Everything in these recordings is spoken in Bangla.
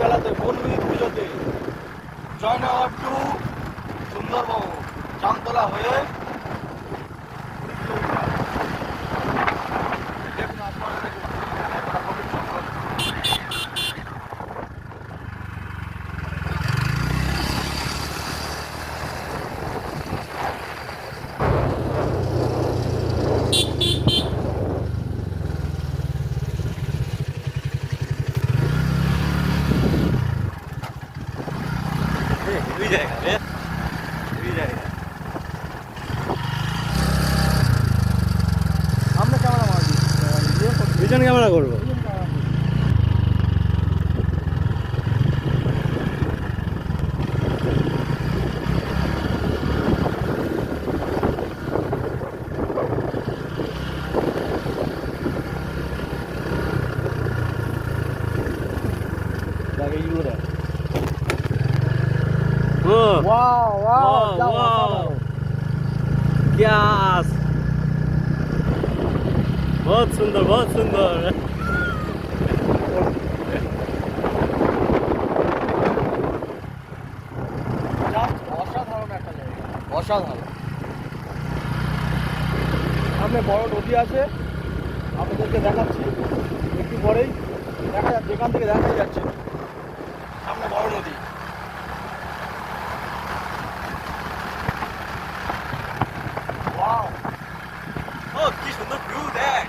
মেলাতে পুজোতে জয়নগর সুন্দরবন জামতলা হয়ে কুড়ি কিলোমিটার। দেখুন আপনারা দেখুন, একটা পবিত্র স্থান। হেভি জায়গা রে হেভি জায়গা আমরা ক্যামেরা মারবি ইয়ে করবি। পিছন ক্যামেরা করব দেখে ইউরো দেখ। ও Wow, wow। গ্যাস বহুত সুন্দর বহুত সুন্দর অসাধারণ একটা জায়গা। অসাধারণ। সামনে বড় নদী আছে। আপনাদেরকে দেখাচ্ছি একটু পরেই দেখা যাচ্ছে যেখান থেকে দেখা যাচ্ছে সামনে বড় নদী Wow! ও কি সুন্দর ভিউ দেখ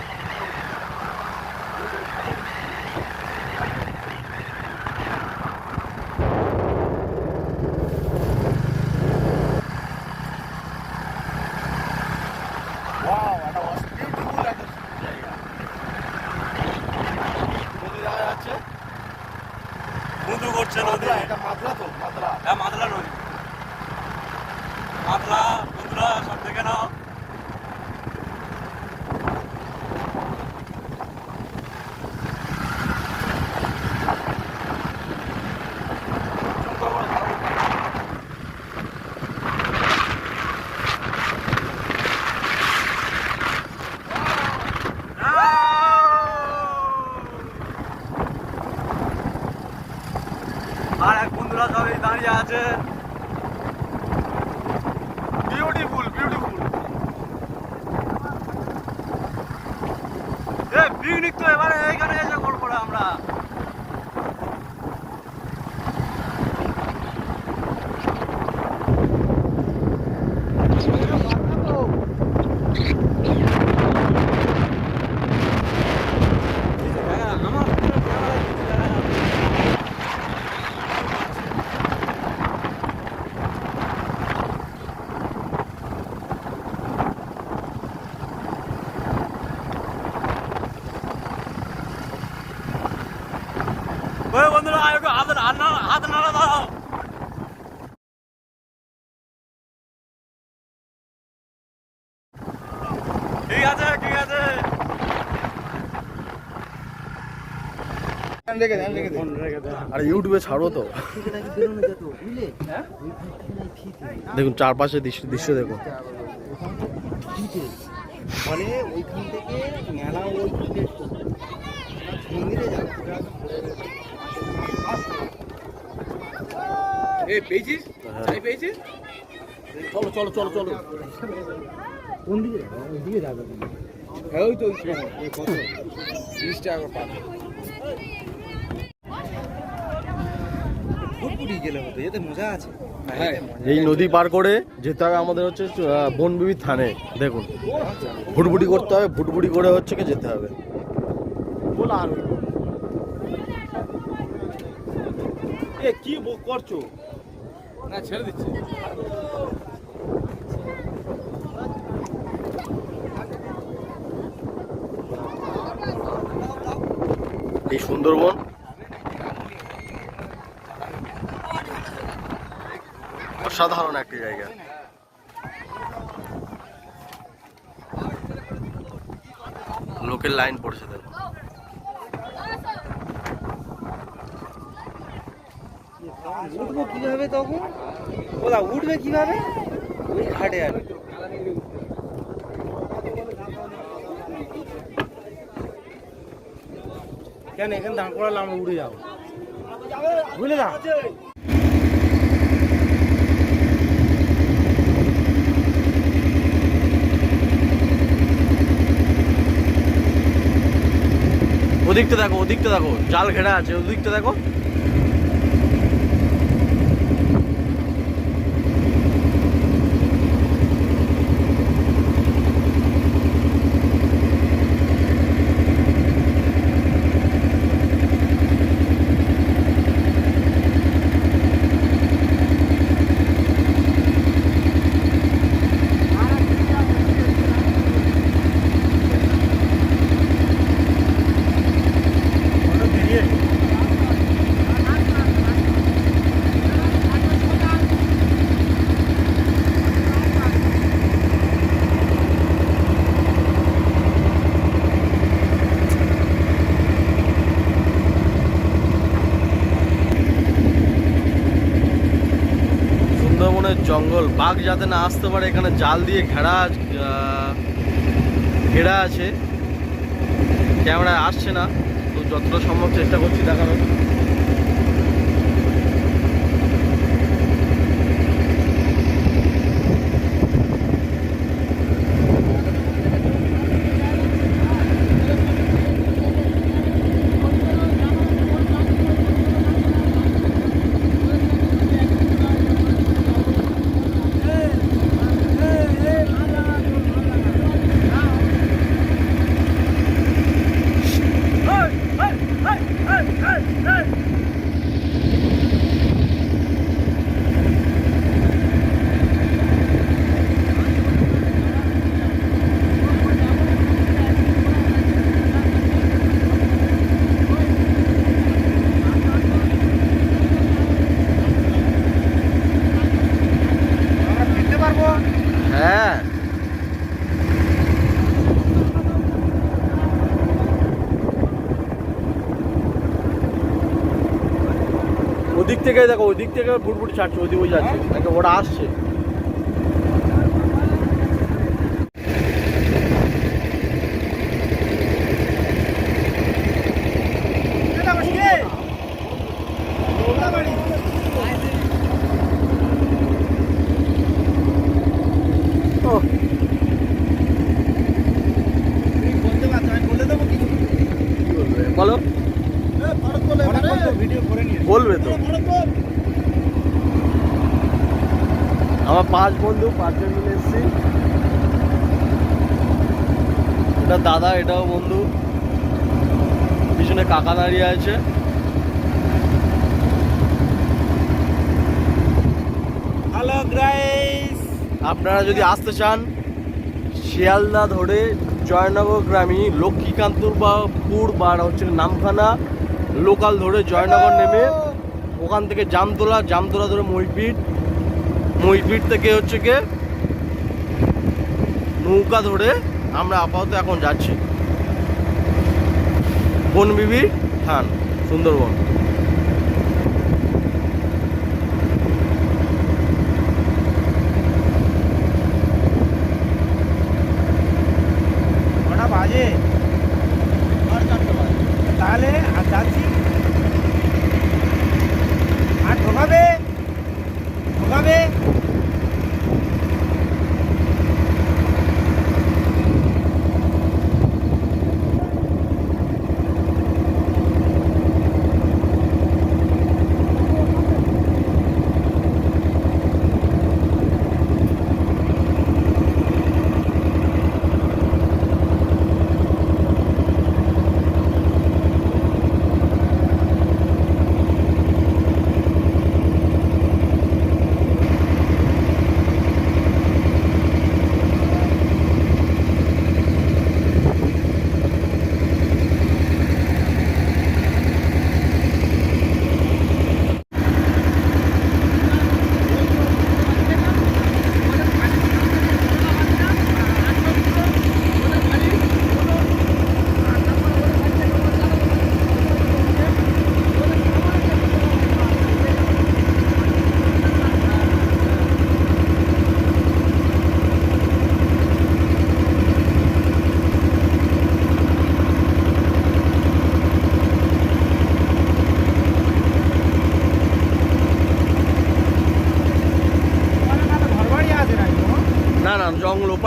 Wow, একটা অস- beautiful একটা জায়গা। নদী দেখা যাচ্ছে বন্ধু করছে নদী মাদ্রা, এটা মাদ্রা তো মাদ্রা হ্যাঁ মাতলা নদী মাতলা বন্ধুরা সব দেখে নাও আর এক বন্ধুরা সবাই দাঁড়িয়ে আছে বিউটিফুল বিউটিফুল এ পিকনিক তো এবারে এইখানে এসে করব না আমরা ওই বন্ধুরা হাত নাড়া হাত নাড়া দাও। ঠিক আছে ঠিক আছে। আরে ইউটিউবে ছাড়ো তো। দেখুন চারপাশে দৃশ্য দৃশ্য দেখুন মানে ওইখান থেকে মেলা ওই মন্দিরে যাবে। এই পেয়েছিস? চাই পেয়েছিস? চলো চলো চলো চলো। কোন দিকে? ওই দিকে যাবে হ্যাঁ ওই তো ওইখানে। এই কত? তিরিশ টাকা পাবে গেলে হতো এতে মজা আছে। হ্যাঁ। এই নদী পার করে যেতে হবে আমাদের হচ্ছে বনবিবি থানে দেখুন। ভুটভুটি করতে হবে ভুটভুটি করে হচ্ছে কি যেতে হবে। এ কি করছ? না ছেড়ে দিচ্ছি। এই সুন্দরবন। অসাধারণ একটি জায়গা। লোকের লাইন পড়ছে উঠবো কীভাবে তখন? ওলা, উঠবে কীভাবে? ওই ঘাটে আর। কেন, এখানে দাঁড় করালে আমরা উড়ে যাব। বুঝলে না? ওদিকটা দেখো ওদিকটা দেখো। জাল ঘেরা আছে, ওদিকটা দেখো। বাঘ যাতে না আসতে পারে, এখানে জাল দিয়ে ঘেরা ঘেরা আছে। ক্যামেরায় আসছে না, তো যতটা সম্ভব চেষ্টা করছি দেখানোর আমরা ফিরতে পারব হ্যাঁ ওদিক থেকে দেখো ওই দিক থেকে বুটবুট ছাড়ছে ওই ওই যাচ্ছে ওরা আসছে ও কি বলবে? বলো ভিডিও করে নিয়ে বলবে তো আমার পাঁচ বন্ধু পাঁচজন মিলে এসছি। এটা দাদা এটাও বন্ধু। পিছনে কাকা দাঁড়িয়ে আছে। হ্যালো গ্রাইস আপনারা যদি আসতে চান শিয়ালদা ধরে জয়নগর গ্রামী লক্ষ্মীকান্তপুর বা পুর বা হচ্ছে নামখানা লোকাল ধরে জয়নগর নেমে ওখান থেকে জামতলা জামতলা ধরে মইপিট মইপিট থেকে হচ্ছে গিয়ে নৌকা ধরে আমরা আপাতত এখন যাচ্ছি। বনবিবির থান সুন্দরবন।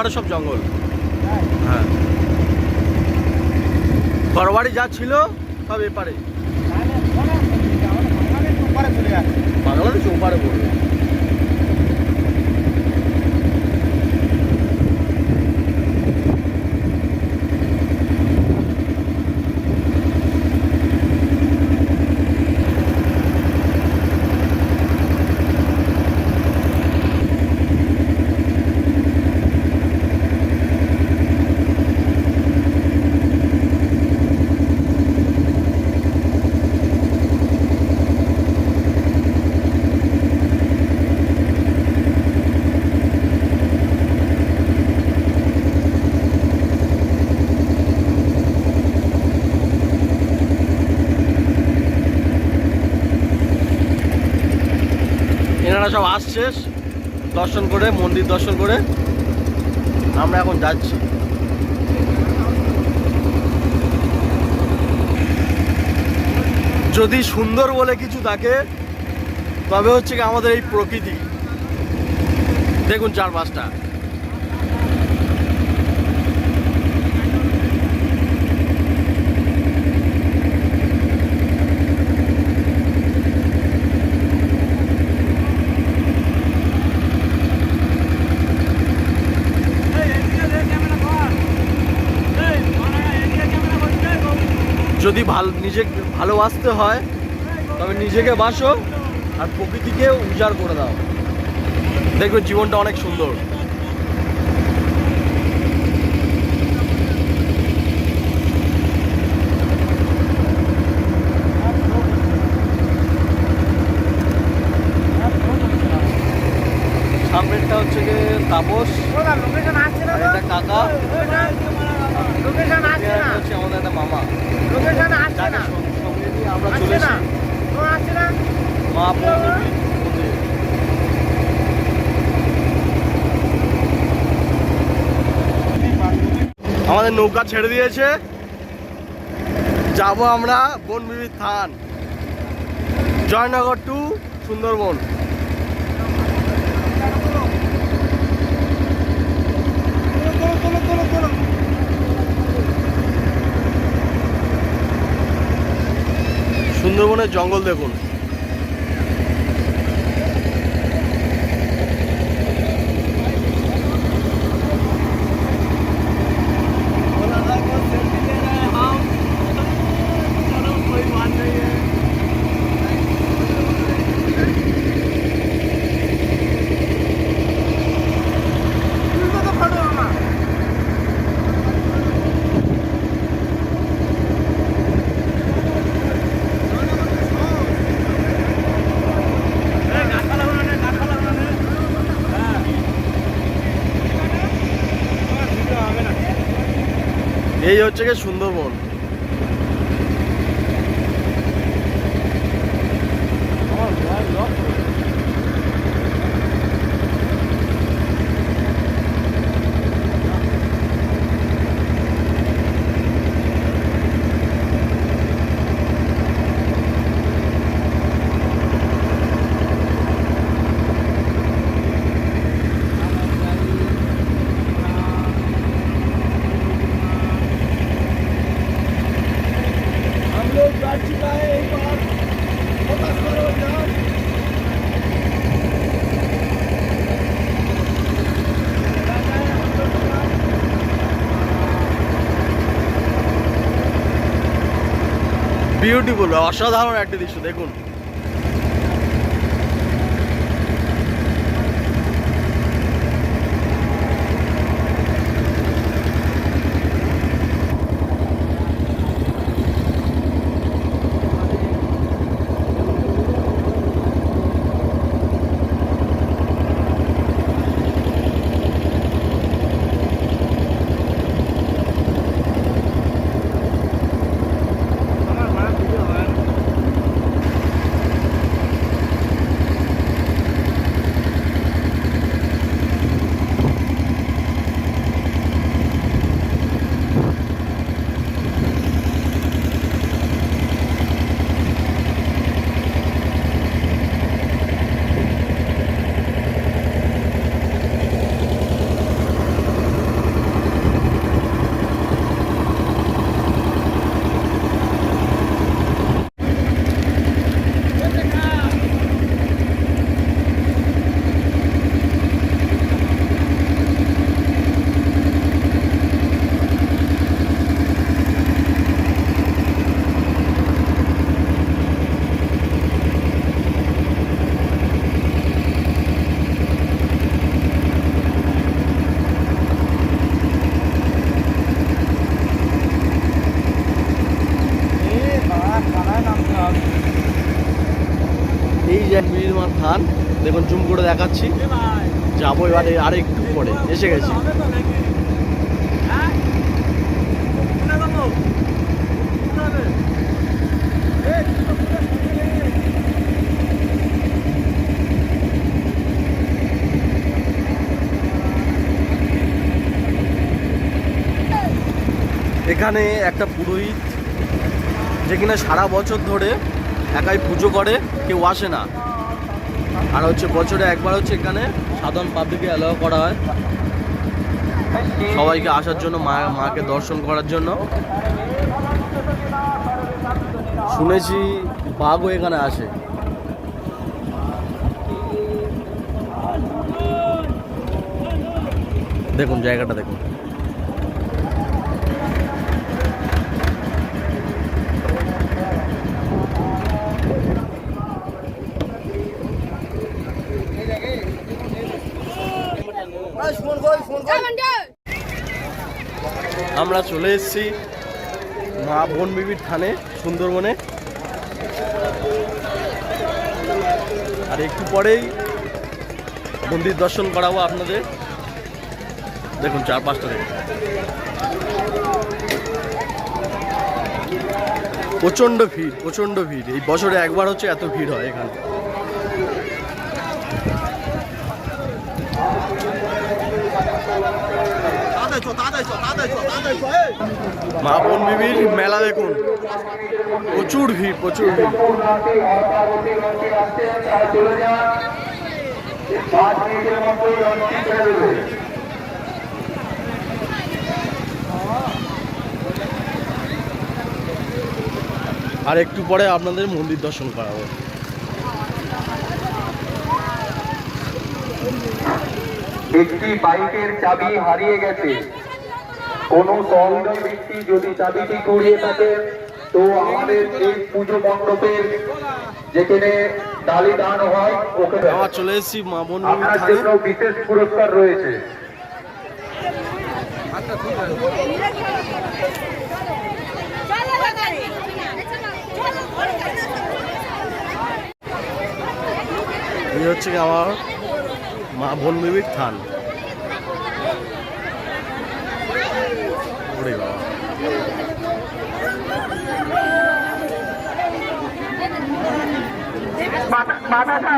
ওপারে সব জঙ্গল হ্যাঁ ঘরবাড়ি যা ছিল সব এপারে বাংলাদেশ ওপারে পড়বে এনারা সব আসছে দর্শন করে, মন্দির দর্শন করে আমরা এখন যাচ্ছি। যদি সুন্দর বলে কিছু থাকে, তবে হচ্ছে কি আমাদের এই প্রকৃতি। দেখুন চারপাশটা। যদি ভালো, নিজে ভালোবাসতে হয়, তবে নিজেকে বাসো আর প্রকৃতিকে উজাড় করে দাও। দেখবে জীবনটা অনেক সুন্দর। সামনেরটা হচ্ছে গিয়ে তাপস কাকা। লোকেশন আসছে না। হচ্ছে আমাদের একটা মামা। লোকেশন আসছে না। সঙ্গে সঙ্গে নিয়ে আমরা চলে না। আসছে না। মা আমাদের নৌকা ছেড়ে দিয়েছে। যাব আমরা বনবিবি থান। জয়নগর টু সুন্দরবন। সুন্দরবনের জঙ্গল দেখুন। এই হচ্ছে গিয়ে সুন্দরবন। বিউটিফুল অসাধারণ একটা দৃশ্য দেখুন। দেখুন, জুম করে দেখাচ্ছি। যাব এবারে আর একটু পরে, এসে গেছি। এখানে একটা পুরোহিত, যে কিনা সারা বছর ধরে একাই পুজো করে, কেউ আসে না। আর হচ্ছে বছরে একবার হচ্ছে এখানে সাধারণ পাবলিকে অ্যালাউ করা হয়। সবাইকে আসার জন্য, মা, মাকে দর্শন করার জন্য। শুনেছি বাঘও এখানে আসে। দেখুন, জায়গাটা দেখুন। আমরা চলে এসেছি মা বোন বিবির থানে, সুন্দরবনে। আর একটু পরেই মন্দির দর্শন করাবো আপনাদের। দেখুন চার পাঁচটা দেখুন। প্রচণ্ড ভিড় প্রচণ্ড ভিড়। এই বছরে একবার হচ্ছে এত ভিড় হয় এখানে। মা বোন বিবির মেলা দেখুন। প্রচুর ভিড়, প্রচুর আর একটু পরে আপনাদের মন্দির দর্শন করাবো। একটি বাইকের চাবি হারিয়ে গেছে। কোনো সহৃদয় ব্যক্তি যদি চাবিটি কুড়িয়ে থাকে তো আমাদের এই পুজো মণ্ডপের যেখানে ডালি দান হয় ওকে দেওয়া। চলে এসেছি মা বোন আপনার জন্য বিশেষ পুরস্কার রয়েছে এই হচ্ছে আমার মা বোন থান ওরে বাবা বাতাসা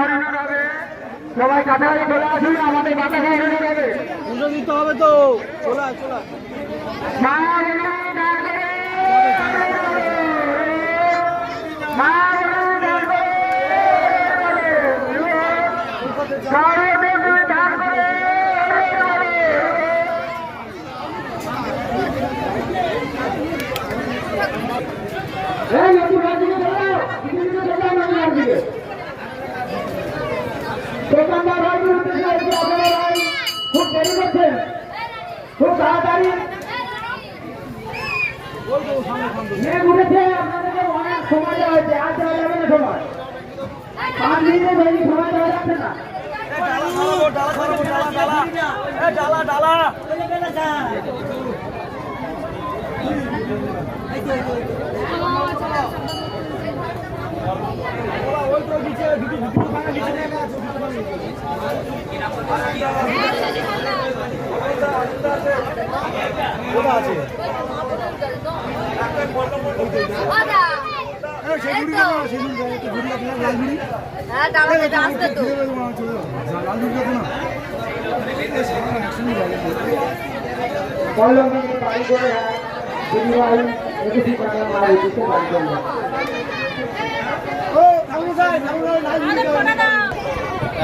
দিতে হবে তো। মা হরিণের দান করে। মা হরিণের দান করে। মা হরিণের দান করে। এই একটু রাজদিকে চলে যাও। কিছু কিছু চলে যাও না রাজদিকে। দোকানদার ভাই বিরুদ্ধে চাইছি আপনারা ভাই খুব দেরি করছেন খুব তাড়াতাড়ি মেঘ উঠেছে আপনাদেরকে অনেক সময় দেওয়া হয়েছে আর দেওয়া যাবে না সময় পাঁচ মিনিটের বেশি সময় দেওয়া যাচ্ছে না হ্যাঁ দাঁড়া আসতে তো কল্লম থেকে বাড়ি করে দিদি ভাই একুশি টাকা মারা উঠেছে বাড়ি করল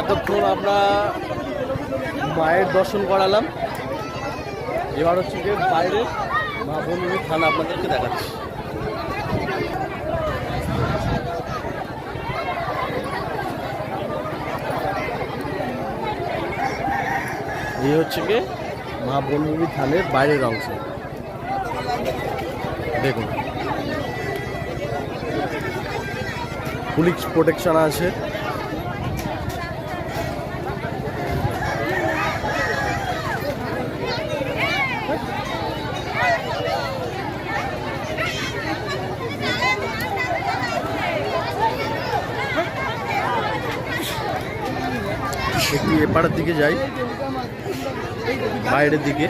এতক্ষণ আমরা মায়ের দর্শন করালাম। এবার হচ্ছে বাইরে। মা বোন থান আপনাদেরকে দেখাচ্ছি। এই হচ্ছে গিয়ে মা বোন বিবির থানের বাইরের অংশ। দেখুন। পুলিশ প্রোটেকশন আছে একটু এপাড়ের দিকে যাই। বাইরের দিকে।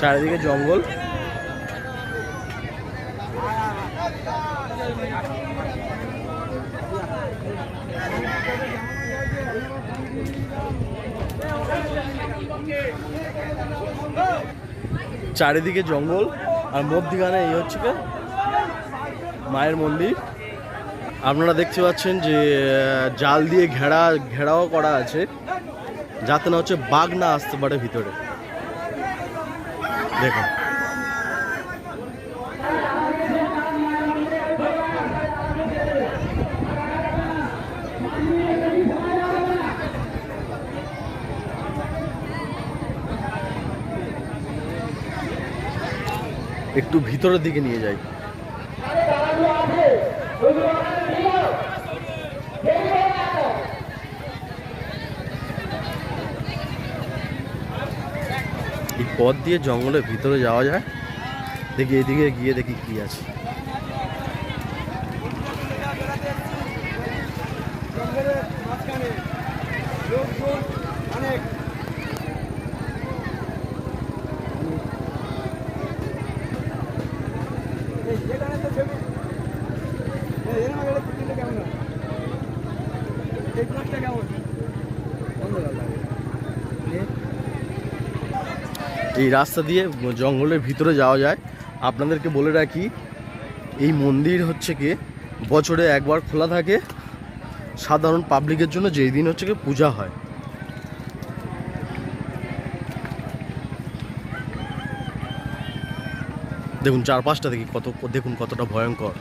চারিদিকে জঙ্গল। চারিদিকে জঙ্গল, আর মধ্যিখানে এই হচ্ছে মায়ের মন্দির। আপনারা দেখতে পাচ্ছেন যে জাল দিয়ে ঘেরা, ঘেরাও করা আছে। যাতে না হচ্ছে বাঘ না আসতে পারে ভিতরে। দেখুন। একটু ভিতরের দিকে নিয়ে যাই। এই পথ দিয়ে জঙ্গলের ভিতরে যাওয়া যায়। দেখি এদিকে গিয়ে দেখি কি আছে। এই রাস্তা দিয়ে জঙ্গলের ভিতরে যাওয়া যায়। আপনাদেরকে বলে রাখি, এই মন্দির হচ্ছে কি, বছরে একবার খোলা থাকে। সাধারণ পাবলিকের জন্য যেই দিন হচ্ছে কি পূজা হয়। দেখুন, চারপাশটা দেখি কত, দেখুন কতটা ভয়ঙ্কর।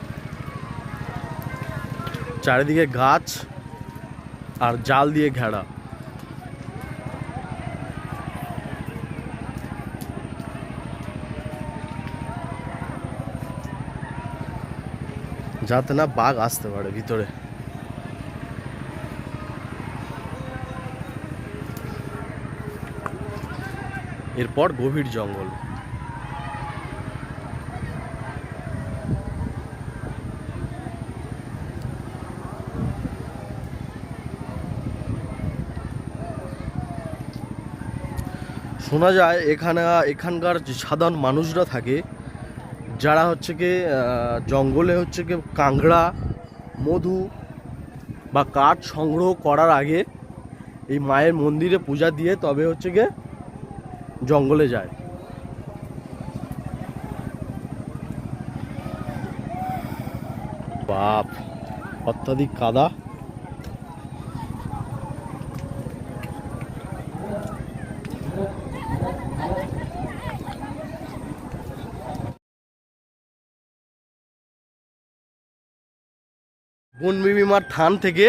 চারিদিকে গাছ আর জাল দিয়ে ঘেরা। যাতে না বাঘ আসতে পারে ভিতরে। এরপর গভীর জঙ্গল। শোনা যায়, এখানে, এখানকার যে সাধারণ মানুষরা থাকে যারা হচ্ছে কি জঙ্গলে হচ্ছে কি কাঁকড়া, মধু বা কাঠ সংগ্রহ করার আগে এই মায়ের মন্দিরে পূজা দিয়ে তবে হচ্ছে গিয়ে জঙ্গলে যায়। বাপ, অত্যাধিক কাদা। বন থান থেকে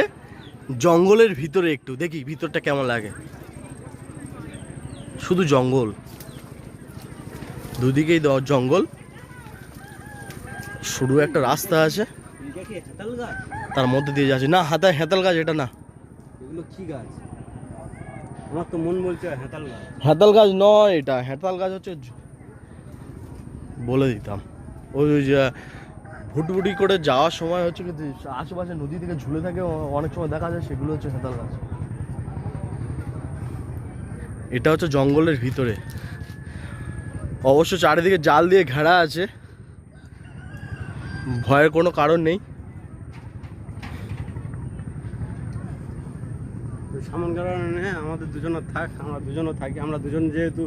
জঙ্গলের ভিতরে একটু। দেখি ভিতরটা কেমন লাগে। শুধু জঙ্গল। দুদিকেই জঙ্গল। শুরু একটা রাস্তা আছে। তার মধ্যে দিয়ে যাচ্ছে। না হাতা হেতাল গাছ এটা না। কি গাছ? আমার তো মন বলছে হেতাল গাছ। হেতাল গাছ নয় এটা। হেঁতাল গাছ হচ্ছে বলে দিতাম। ওই যে ভুটভুটি করে যাওয়ার সময় হচ্ছে কি যে আশেপাশে নদী থেকে ঝুলে থাকে, অনেক সময় দেখা যায় সেগুলো হচ্ছে হেতাল গাছ এটা হচ্ছে জঙ্গলের ভিতরে। অবশ্য চারিদিকে জাল দিয়ে ঘেরা আছে। ভয়ের কোনো কারণ নেই। সামন কারণে আমাদের দুজনের থাক, আমরা দুজনও থাকি, আমরা দুজন যেহেতু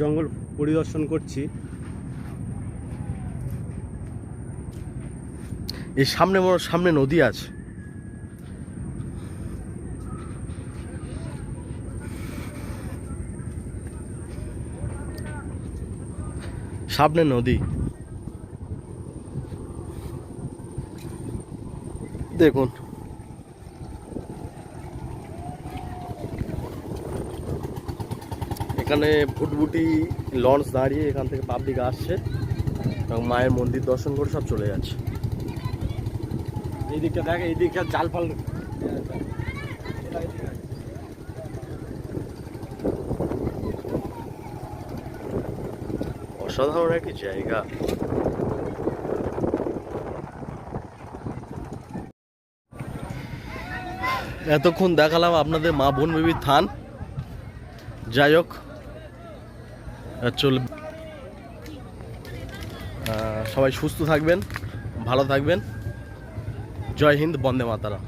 জঙ্গল পরিদর্শন করছি এই সামনে সামনে নদী আছে। সামনে নদী। দেখুন। এখানে ফুটবুটি লঞ্চ দাঁড়িয়ে এখান থেকে পাবলিক আসছে এবং মায়ের মন্দির দর্শন করে সব চলে যাচ্ছে। এই দিকটা দেখ এই দিকটা জাল ফাল। অসাধারণ একটি জায়গা। এতক্ষণ দেখালাম আপনাদের মা বোন বেবির থান। যাই হোক সবাই সুস্থ থাকবেন, ভালো থাকবেন। জয় হিন্দ বন্দে মাতারা